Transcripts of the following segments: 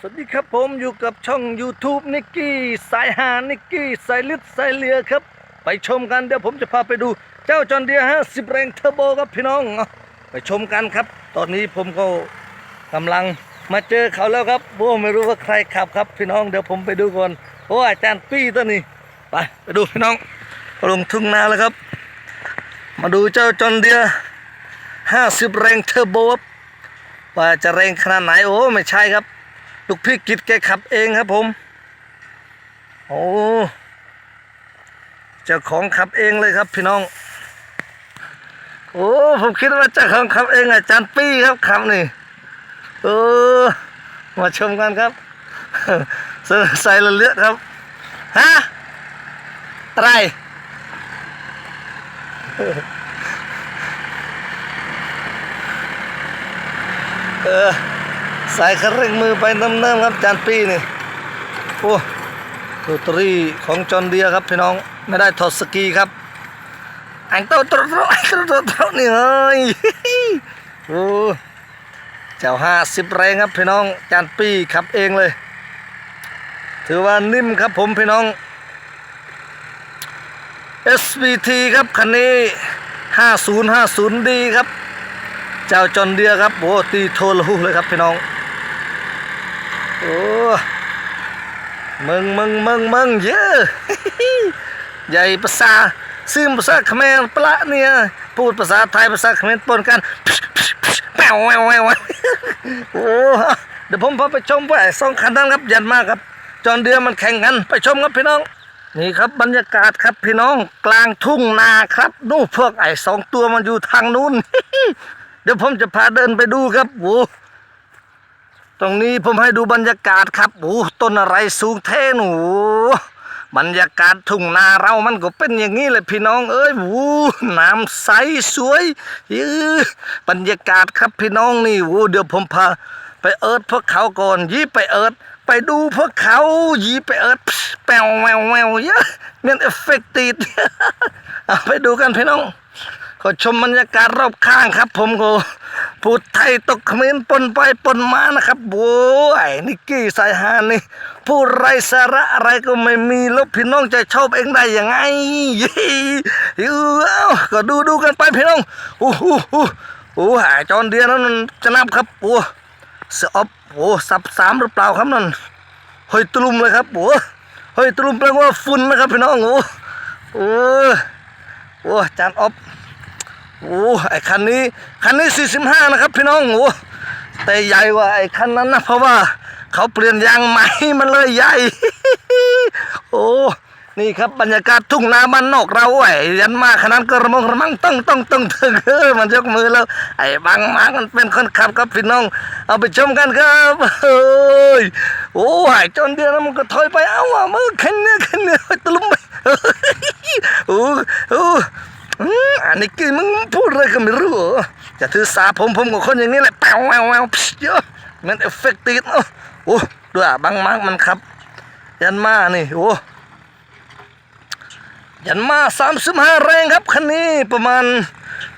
สวัสดีครับผมอยู่กับช่อง YouTube นิกกี้สายหานิกกี้สายลึกสายเรือครับ ไปชมกันเดี๋ยวผมจะพาไปดู เจ้าจอนเดียฮะสิบแรงเทอร์โบครับพี่น้อง ไปชมกันครับ ตอนนี้ผมก็กำลังมาเจอเขาแล้วครับโอ้ไม่รู้ว่าใครขับครับพี่น้องเดี๋ยวผมไปดูก่อนโอ้อาจารย์ปี้ตัวนี้ไปไปดูพี่น้องลงทุ่งนาแล้วครับ มาดูเจ้าจอนเดียห้าสิบแรงเทอร์โบครับว่าจะแรงขนาดไหนโอ้ไม่ใช่ครับ ลูกพี่กิจแกขับเองครับผม โอ้เจ้าของขับเองเลยครับพี่น้อง โอ้ผมคิดว่าเจ้าของขับเองอาจารย์ปี้ครับขับนี่เออมาชมกันครับใส่ละเลือดครับฮะอะไรเออ สายคันเร่งมือไปเนิ่มๆครับจานปี้นี่โอ้โรตารี่ของจอนเดียครับพี่น้องไม่ได้ถอดสกีครับอังโตโตโตอังโตโตโตนี่เฮ้ยโอ้เจ้าห้าสิบแรงครับพี่น้องจานปี้ขับเองเลย ถือว่านิ่มครับผมพี่น้อง SVT ครับคันนี้ 5050D ครับ เจ้าจอนเดียครับโอ้ตีโทรหูเลยครับพี่น้อง โอ้มึงมึงมึงมึงเยอะใหญ่ภาษาซึ่งภาษาเขมรปละเนี่ยพูดภาษาไทยภาษาเขมรปนกันแปวแววแววโอ้เดี๋ยวผมพาไปชมว่าไอ้สองคันนั้นครับยันมากครับ จอนเดียมันแข่งกันไปชมครับพี่น้อง นี่ครับบรรยากาศครับพี่น้องกลางทุ่งนาครับนู่นพวกไอ้สองตัวมันอยู่ทางนู้น เดี๋ยวผมจะพาเดินไปดูครับโอ้ ตรงนี้ผมให้ดูบรรยากาศครับโอ้ต้นอะไรสูงเท่หนูบรรยากาศทุ่งนาเรามันก็เป็นอย่างนี้เลยพี่น้องเอ้ยโอ้น้ำใสสวยยือบรรยากาศครับพี่น้องนี่โอ้เดี๋ยวผมพาไปเอิร์ดพวกเขาก่อนยีไปเอิร์ดไปดูพวกเขายีไปเอิร์ดแปวแววแววเยอะเมียนเอฟเฟกต์ติดไปดูกันพี่น้อง ก็ชมบรรยากาศรอบข้างครับ ผมก็พูดไทยตกเขมรปนไปปนมานะครับโว้ยนิกกี้สายฮานี่พูดไรสาระอะไรก็ไม่มีแลบพี่น้องจะชอบเองได้ยังไงยี่เอ้าก็ดูดูกันไปพี่น้องโอ้โหโอ้หหาจอนเดียนั้นจะนับครับโอ้เสอบโอ้สับสามหรือเปล่าครับนั่นเฮ้ยตุลุมเลยครับโอ้เฮ้ยตุลุมแปลว่าฝุ่นนะครับพี่น้องโอ้โอ้โอ้จานอบ โอ้ไอคันนี้คันนี้ 45 นะครับ พี่น้องโอ้แต่ใหญ่กว่าไอ้คันนั้นนะเพราะว่าเขาเปลี่ยนยางใหม่มันเลยใหญ่ โอ้นี่ครับบรรยากาศทุ่งนาบ้านนอกเราไอ้ยันมาขนาดก็ระมงระมังต้องต้องต้องถึงเออมันยกมือแล้ว ไอ้บางมามันเป็นคนขับครับพี่น้อง เอาไปชมกันครับเฮ้ยโอ้ไอ้จนเดียวมันก็ถอยไปเอ้าวมือขันเนี่ยขันเนี่ยตะลุมไปโอ้โอ้ อันนี้กินมึงพูดอะไรก็ไม่รู้เหรอจะถือสาผมผมกับคนอย่างนี้แหละแปวแววแววเยอะมันเอฟเฟกต์ติดเนาะโอ้ดูอะบางมากมันครับ ยันมานี่โอ้ยันมาสามสิบห้าแรงครับคันนี้ประมาณ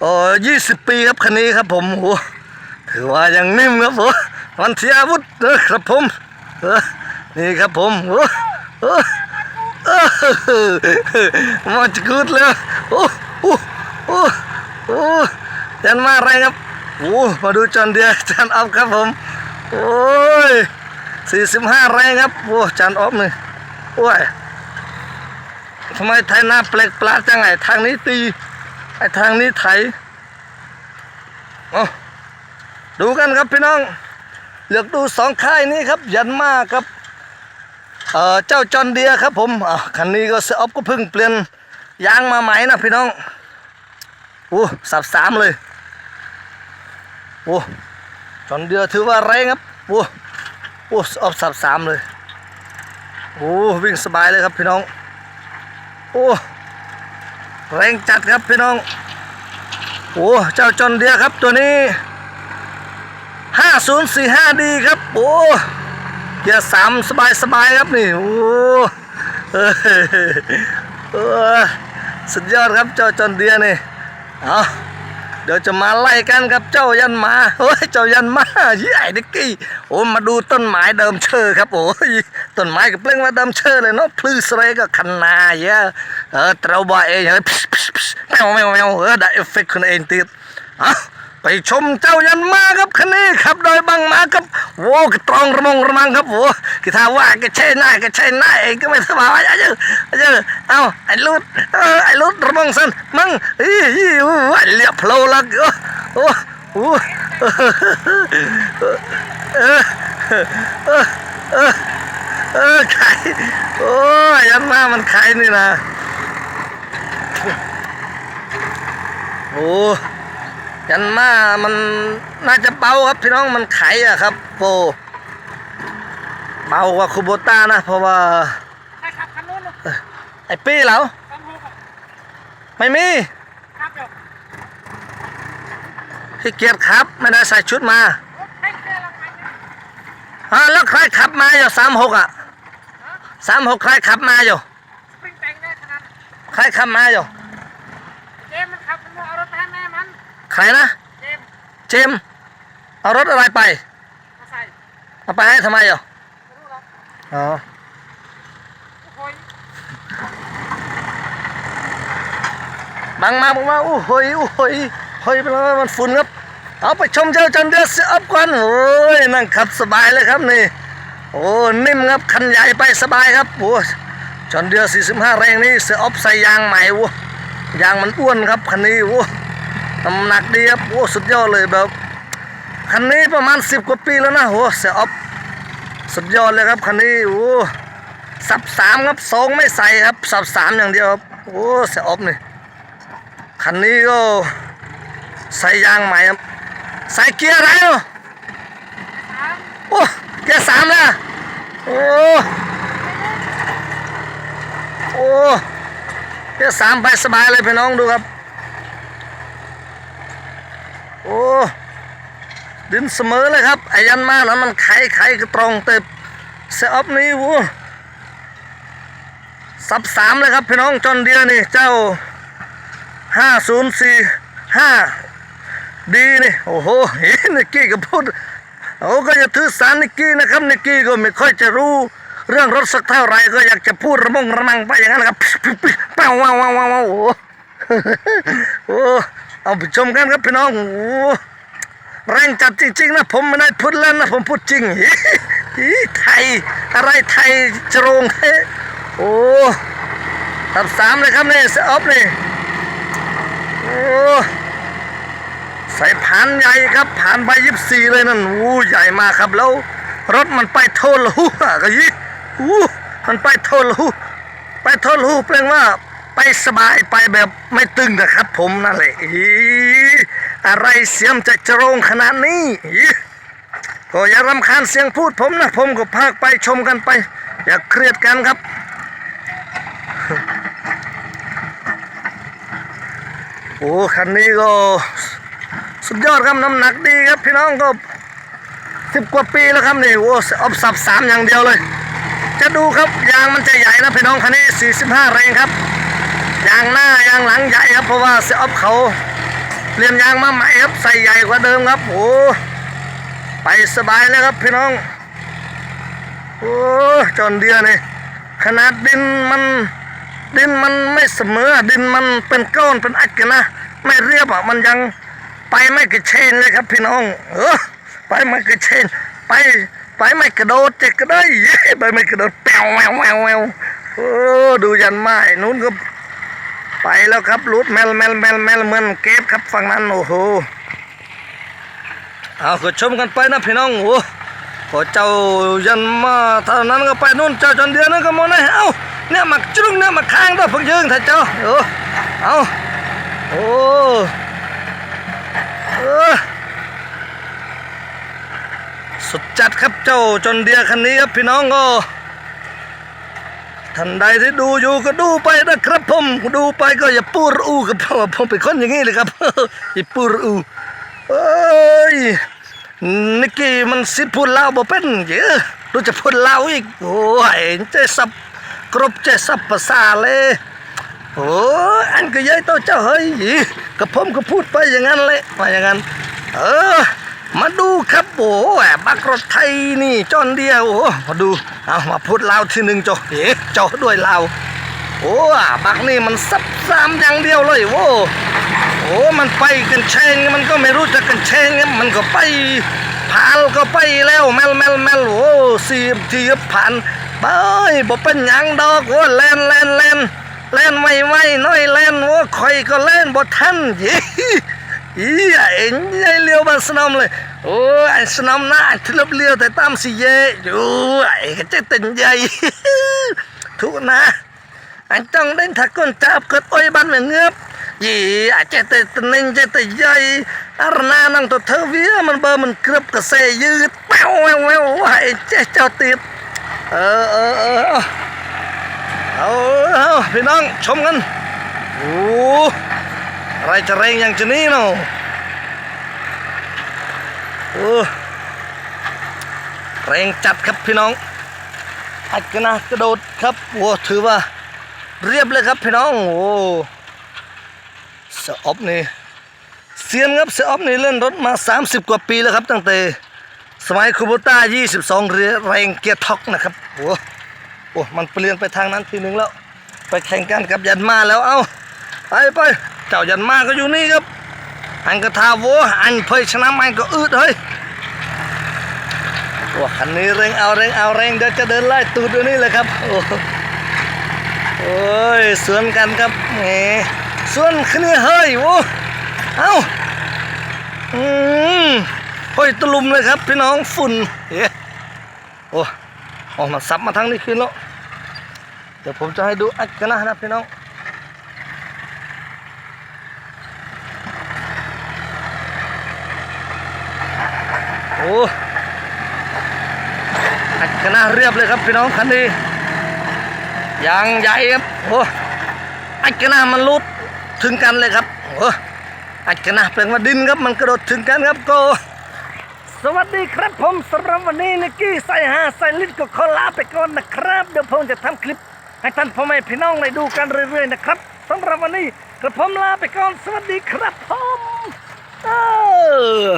เอ่อยี่สิบปีครับคันนี้ครับผมโอ้ถือว่ายังนิ่มครับผมมันเทียอาวุธเออครับผมเออนี่ครับผมโอ้โอ้มาจะกุดเลยโอ้ โอ้โอ้โอ้จันมาอะไรครับโอ้มาดูจอนเดียจันออฟครับผมโอ้ยสี่สิบห้าแรงครับโอ้จันออฟนี่โอ้ยทำไมไทยหน้าแปลกปลาดจังไงทางนี้ตีไอทางนี้ไถเอาดูกันครับพี่น้องเลือกดูสองค่ายนี้ครับยันมาครับเอ่อเจ้าจอนเดียครับผมอะคันนี้ก็เซออฟก็เพิ่งเปลี่ยน ยางมาใหมนะพี่น้องโอ้สับสามเลยโอ้จอนเดียถือว่าแรงครับโอ้โอ้ออฟสับสามเลยโอ้วิ่งสบายเลยครับพี่น้องโอ้แรงจัดครับพี่น้องโอ้เจ้าจอนเดียครับตัวนี้5045ดีครับโอ้เกียร์สามสบายสบายครับนี่โอ้เออ สุดยอดครับเจ้าจนเดียนี่เอาเดี๋ยวจะมาไล่กันครับเจ้ายันมาเฮ้ยเจ้ายันมาใหญ่ดิกกี้โอ้มาดูต้นไม้เดิมเชอครับโอ้ยต้นไม้กับเปล่งมาเดิมเชอเลยเนาะพลื้อสไรก็คันนาเยอะเออเตราบอยเองเฮ้ยแมวแมวแมวเออได้เอฟเฟกต์คนเองติดอะ ไปชมเจ้ายันมาครับคันนี้ครับโดยบังมาครับโว้กระตรองระมงระมังครับโว้กีถ้าว่าก็ใช่หน้าก็ใช่หน้าเองก็ไม่สบายอะเจ้าเจ้าเอาไอ้ลุดเออไอ้ลุดระมงสันมั่งอีอีอู้ไอ้เลียบโผล่ละโอ้โอ้โอ้เออเออเออเออไข่โอ้ยยันมามันไข่นี่นะโอ้ ยันมามันน่าจะเบาครับพี่น้องมันไขอะครับโปเบากว่าคูโบต้านะ เพราะว่าใครับคันนู้นไอ้ปี้เหรอไม่มีครับเดี๋ยวขี้เกียจครับ ไม่ได้ใส่ชุดมาแท็กซี่ละคันเนี่ยอ่าแล้วใครขับมาอยู่สามหกอะสามหกใครขับมาอยู่ใครขับมาอยู่ เจมส์มันขับมันเอารถไปให้แม่มัน ใครนะ เจมส์เจมส์เอารถอะไรไปมาใส่เอาไปให้ทำไมอยู่ไม่รู้หรอกอ๋อ โอ้โหยบังมาบอกว่าโอ้โหยโอ้โหยโอ้ยเป็นอะไรมันฝุ่นครับ เอาไปชมเจ้าจันเดือดเสียอัพก่อนโอ้ยนั่งขับสบายเลยครับนี่ โอ้นิ่มครับคันใหญ่ไปสบายครับโอ้จอนเดือ45 แรงนี่เสือออฟใส่ยางใหม่โว้ยางมันอ้วนครับคันนี้โอ้ น้ำหนักดีครับโอ้สุดยอดเลยแบบคันนี้ประมาณ10กว่าปีแล้วนะโอ้เสือออฟสุดยอดเลยครับคันนี้โอ้สับสามครับสองไม่ใส่ครับสับสามอย่างเดียวครับโอ้เสือออฟนี่คันนี้ก็ใส่ยางใหม่ครับใส่เกียร์อะไรเนาะโอ้เกียร์สามนะโอ้โอ้เกียร์สามไปสบายเลยพี่น้องดูครับ อ้ดินเสมอเลยครับไอ้ยันมาแล้วมันไขไขกระตรงเต็บเซออฟนี้วูสับสามเลยครับพี่น้องจอนเดียนี่เจ้าห้าศูนย์สี่ห้าดีนี่โอ้โหเฮ้นิกกี้ก็พูดโอ้ก็อย่าถือสารนิกกี้นะครับนิกกี้ก็ไม่ค่อยจะรู้เรื่องรถสักเท่าไหรก็อยากจะพูดระมงระมังไปอย่างนั้นนะครับเป้าว้าวว้าวว้าวโอ้ เอาไปชมกันครับพี่น้องโอ้แรงจัดจริงๆนะผมไม่ได้พูดเล่นนะผมพูดจริงฮิไทยอะไรไทยจรงเทโอ้ตับสามเลยครับนี่เซออฟนี่โอ้ใส่ผ่านใหญ่ครับผ่านใบยิบสี่เลยนั่นโอ้ใหญ่มากครับแล้ว รถมันไปโทนละหูอะก็ยี่อู้มันไปโทนละหูไปโทนละหูแปลว่า ไปสบายไปแบบไม่ตึงนะครับ ผมนั่นแหละอะไรเสียมจะจรงขนาดนี้ก็อย่ารำคาญเสียงพูดผมนะ ผมก็พากไปชมกันไป อย่าเครียดกันครับ โอ้คันนี้ก็สุดยอดครับน้ำหนักดีครับพี่น้องก็สิบกว่าปีแล้วครับนี่โอ้ออบสับสามอย่างเดียวเลย จะดูครับยางมันจะใหญ่นะพี่น้องคันนี้ 45 แรงครับ ยางหน้ายางหลังใหญ่ครับเพราะว่าเซออฟเขาเปลี่ยนยางมาใหม่ครับใส่ใหญ่กว่าเดิมครับโอ้ไปสบายเลยครับพี่น้องโอ้จอนเดียนี่ขนาดดินมันดินมันไม่เสมอดินมันเป็นก้อนเป็นอัดกันนะไม่เรียบอะมันยังไปไม่กระเชนเลยครับพี่น้อง เออไปไม่กระเชนไปไปไม่กระโดดจ็กก็ได้ไปไม่กระโดดแปวแววแววแววโอ้ดูยันไม้นู้นก็ ไปแล้วครับรูดแมลแมลแมลแมลเหมือนเก็บครับฝั่งนั้นโอ้โหเอาก็ชมกันไปนะพี่น้องโอ้พอเจ้ายันมาเท่านั้นก็ไปนู่นเจ้าจนเดียวนั่นก็มองนะเอ้าเนี่ยมาจุ้งเนี่ยมาค้างด้วยพวกยืงถ้าเจ้าเออเอาโอ้เออสุดจัดครับเจ้าจนเดียคันนี้ครับพี่น้องก็ ท่านใดที่ดูอยู่ก็ดูไปนะครับผมดูไปก็อย่าปูรอูกับผมผมเป็นคนอย่างนี้เลยครับอย่าปูรอูเอ้ยนิกกี้มันสิพูดลาวบ่เป็นเยอะรู้จะพูดลาวอีกโอ้ยใจสับกรบใจสับภาษาเลยโอ้อันก็ย้ายโตเจ้าเฮ้ยกับผมก็พูดไปอย่างนั้นเลยมาอย่างนั้นเออ มาดูครับโอ้แอบบักรถไทยนี่จอนเดียวโอ้มาดูเอามาพูดลาวทีหนึ่งจอเอ๋จอด้วยลาวโอ้บักนี่มันซับซ้ำอย่างเดียวเลยโว้โอ้มันไปกันแชงมันก็ไม่รู้จักกันแชงมันก็ไปพานก็ไปแล้วแมลแมลแมลโอ้สีบทีบผ่านไปบ่เป็นยังดอกโอ้แลนแลนแลนแลนไม่ไหวน้อยแลนโอ้คอยก็แลนบ่ทันเย้ អីអញលាវបានស្នំលេអូអញស្នំណាស់អញធ្លាប់លាវតែតាមស៊ីយេអូអីគេចេះតែនិយាយធូណាអញចង់ដឹងថាកូនចាប់គាត់អុយបានវាងើបយីអាចចេះតែតនិញចេះតែយាយអរណានឹងទៅធ្វើវាមិនបើមិនក្រឹបកសេយឺតប៉ៅអីចេះចោលទៀតអឺអឺអឺអូអូពីនងឈុំងិនអូ อะไอ้เจ้าเจ้าติดเออเออเออเอาเอาพี่งชมกันโอ้อะไรจะแรงอย่างจะนี้เนาะโอ้แรงจัดครับพี่น้องอัดกันนะกระโดดครับโอ้ถือว่าเรียบเลยครับพี่น้องโอ้เสออบนี่เซียนครับเสออบนี่เล่นรถมา 30 กว่าปีแล้วครับ ตั้งแต่สมัยคูโบต้า 22 เรือแรงเกียร์ท็อกนะครับโอ้โอ้มันเปลี่ยนไปทางนั้นทีนึงแล้ว ไปแข่งกันกับยันมาแล้วเอ้าไปไป เจ้ายันมาก็อยู่นี่ครับ อันก็ทาวัวอันเพยชนะมันก็อืดเฮ้ยโอ้คันนี้เร่งเอาเร่งเอาเร่งเดี๋ยวจะเดินไล่ตูดเดี๋ยวนี้เลยครับโอ้โอ้ยสวนกันครับแหมสวนขึ้นนี่เฮ้ยโอ้เอ้าอืมเฮ้ยตะลุมเลยครับพี่น้องฝุ่นเอ๊ะโอ้ออกมาซับมาทั้งนี้คืนแล้วเดี๋ยวผมจะให้ดูอัดกันนะนะพี่น้อง โอ้อัดคณะเรียบเลยครับพี่น้องคันนี้ยางใหญ่ครับโอ้อัดคณะมันลุดถึงกันเลยครับโอ้อัดคณะเป็นว่าดินครับมันกระโดดถึงกันครับโกสวัสดีครับผมสำหรับวันนี้นิกกี้ใส่หาใส่ลิ้นก็ขอลาไปก่อนนะครับ เดี๋ยวผมจะทำคลิป ให้ท่านพ่อแม่พี่น้องได้ดูกันเรื่อยๆนะครับสำหรับวันนี้กระผมลาไปก่อนสวัสดีครับผมเออ